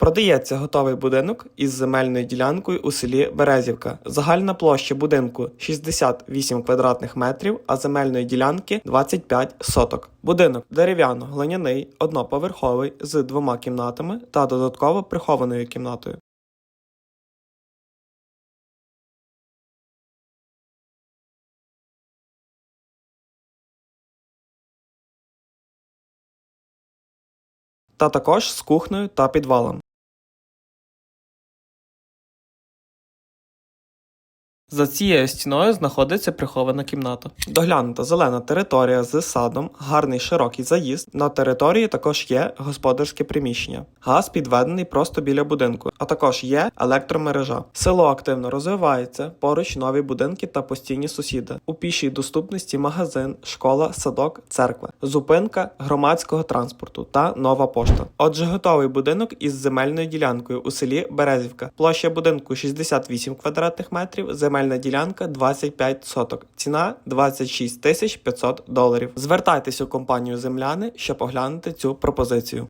Продається готовий будинок із земельною ділянкою у селі Березівка. Загальна площа будинку 68 квадратних метрів, а земельної ділянки 25 соток. Будинок дерев'яно-глиняний, одноповерховий з двома кімнатами та додатково прихованою кімнатою. Та також з кухнею та підвалом. За цією стіною знаходиться прихована кімната. Доглянута зелена територія з садом, гарний широкий заїзд. На території також є господарське приміщення. Газ підведений просто біля будинку, а також є електромережа. Село активно розвивається, поруч нові будинки та постійні сусіди. У пішій доступності магазин, школа, садок, церква, зупинка громадського транспорту та нова пошта. Отже, готовий будинок із земельною ділянкою у селі Березівка. Площа будинку 68 квадратних метрів, земельна ділянка 25 соток. Ціна 26 тисяч 500 доларів. Звертайтесь у компанію Земляни, щоб оглянути цю пропозицію.